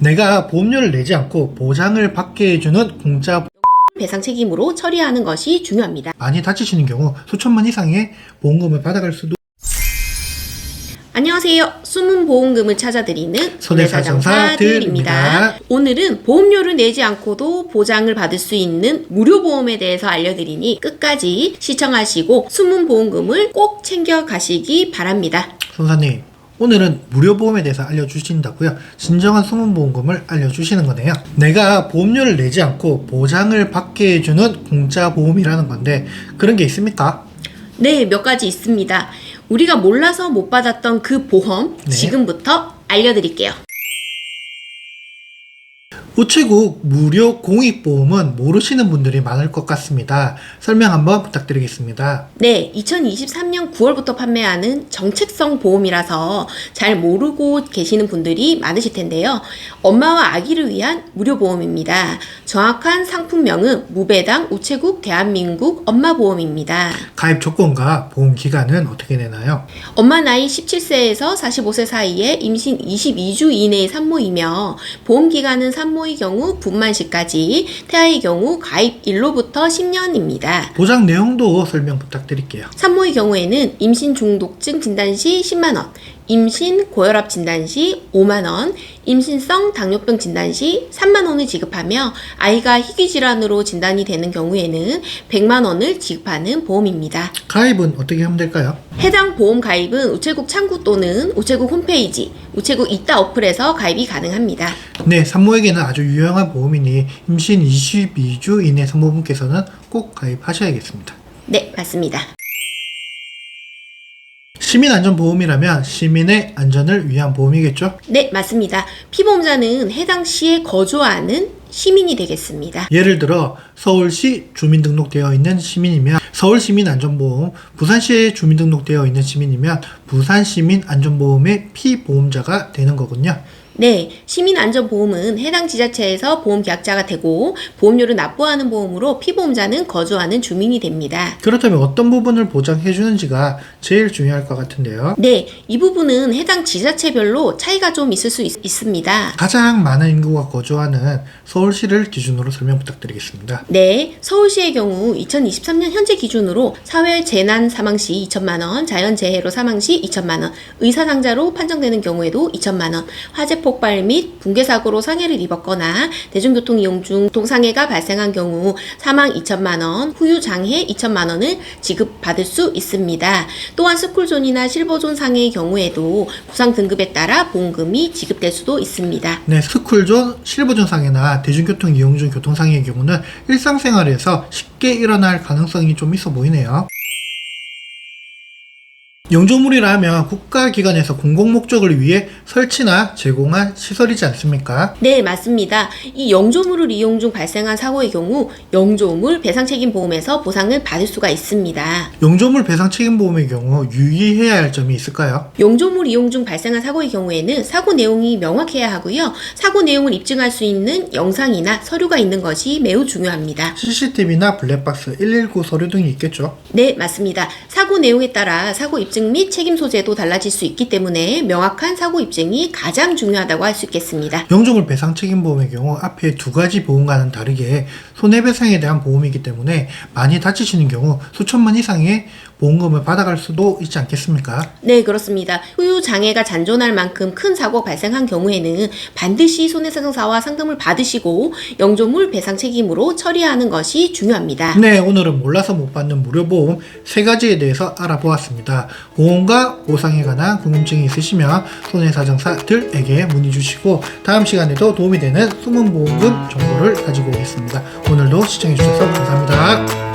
내가 보험료를 내지 않고 보장을 받게 해주는 공짜 배상 책임으로 처리하는 것이 중요합니다. 많이 다치시는 경우 수천만 이상의 보험금을 받아갈 수도 안녕하세요. 숨은 보험금을 찾아드리는 손해사정사 들입니다. 오늘은 보험료를 내지 않고도 보장을 받을 수 있는 무료 보험에 대해서 알려드리니 끝까지 시청하시고 숨은 보험금을 꼭 챙겨 가시기 바랍니다. 선사님 오늘은 무료 보험에 대해서 알려주신다고요 진정한 숨은 보험금을 알려주시는 거네요 내가 보험료를 내지 않고 보장을 받게 해주는 공짜 보험이라는 건데 그런 게 있습니까? 네, 몇 가지 있습니다. 우리가 몰라서 못 받았던 그 보험 네. 지금부터 알려드릴게요. 우체국 무료 공익보험은 모르시는 분들이 많을 것 같습니다. 설명 한번 부탁드리겠습니다. 네, 2023년 9월부터 판매하는 정책성 보험이라서 잘 모르고 계시는 분들이 많으실 텐데요. 엄마와 아기를 위한 무료 보험입니다. 정확한 상품명은 무배당 우체국 대한민국 엄마 보험입니다. 가입 조건과 보험 기간은 어떻게 되나요? 엄마 나이 17세에서 45세 사이에 임신 22주 이내의 산모이며 보험 기간은 산모 의 경우 분만 시까지, 태아의 경우 가입 일로부터 10년입니다. 보장 내용도 설명 부탁드릴게요. 산모의 경우에는 임신 중독증 진단 시 10만 원, 임신 고혈압 진단 시 5만 원, 임신성 당뇨병 진단 시 3만 원을 지급하며 아이가 희귀 질환으로 진단이 되는 경우에는 100만 원을 지급하는 보험입니다. 가입은 어떻게 하면 될까요? 해당 보험 가입은 우체국 창구 또는 우체국 홈페이지, 우체국 이따 어플에서 가입이 가능합니다. 네, 산모에게는 아주 유용한 보험이니 임신 22주 이내 산모분께서는 꼭 가입하셔야겠습니다. 네, 맞습니다. 시민안전보험이라면 시민의 안전을 위한 보험이겠죠? 네, 맞습니다. 피보험자는 해당 시에 거주하는 시민이 되겠습니다. 예를 들어 서울시 주민등록되어 있는 시민이면 서울시민안전보험, 부산시에 주민등록되어 있는 시민이면 부산시민안전보험의 피보험자가 되는 거군요. 네, 시민안전보험은 해당 지자체에서 보험 계약자가 되고 보험료를 납부하는 보험으로 피보험자는 거주하는 주민이 됩니다. 그렇다면 어떤 부분을 보장해 주는지가 제일 중요할 것 같은데요. 네, 이 부분은 해당 지자체별로 차이가 좀 있을 수 있, 있습니다. 가장 많은 인구가 거주하는 서울시를 기준으로 설명 부탁드리겠습니다. 네, 서울시의 경우 2023년 현재 기준으로 사회 재난 사망 시 2천만 원, 자연 재해로 사망 시 2천만 원, 의사 상자로 판정되는 경우에도 2천만 원, 화재 폭발 및 붕괴 사고로 상해를 입었거나 대중교통 이용 중 동상해가 발생한 경우 사망 2천만 원, 후유 장해 2천만 원을 지급받을 수 있습니다. 또한 스쿨존이나 실버존 상해의 경우에도 부상 등급에 따라 보험금이 지급될 수도 있습니다. 네, 스쿨존, 실버존 상해나 대중교통 이용 중 교통상해의 경우는 일상생활에서 쉽게 일어날 가능성이 좀 있어 보이네요. 영조물이라 하면 국가기관에서 공공목적을 위해 설치나 제공한 시설이지 않습니까? 네, 맞습니다. 이 영조물을 이용 중 발생한 사고의 경우 영조물 배상책임보험에서 보상을 받을 수가 있습니다. 영조물 배상 책임보험의 경우 유의해야 할 점이 있을까요? 영조물 이용 중 발생한 사고의 경우에는 사고 내용이 명확해야 하고요. 사고 내용을 입증할 수 있는 영상이나 서류가 있는 것이 매우 중요합니다. CCTV나 블랙박스, 119 서류 등이 있겠죠? 네, 맞습니다. 사고 내용에 따라 사고 입증 및 책임 소재도 달라질 수 있기 때문에 명확한 사고 입증이 가장 중요하다고 할 수 있겠습니다. 영조물 배상 책임 보험의 경우 앞에 두 가지 보험과는 다르게 손해배상에 대한 보험이기 때문에 많이 다치시는 경우 수천만 이상의 보험금을 받아갈 수도 있지 않겠습니까? 네, 그렇습니다. 후유 장애가 잔존할 만큼 큰 사고 발생한 경우에는 반드시 손해사정사와 상담을 받으시고 영조물 배상 책임으로 처리하는 것이 중요합니다. 네, 오늘은 몰라서 못 받는 무료보험 세 가지에 대해서 알아보았습니다. 보험과 보상에 관한 궁금증이 있으시면 손해사정사들에게 문의 주시고 다음 시간에도 도움이 되는 숨은 보험금 정보를 가지고 오겠습니다. 오늘도 시청해주셔서 감사합니다.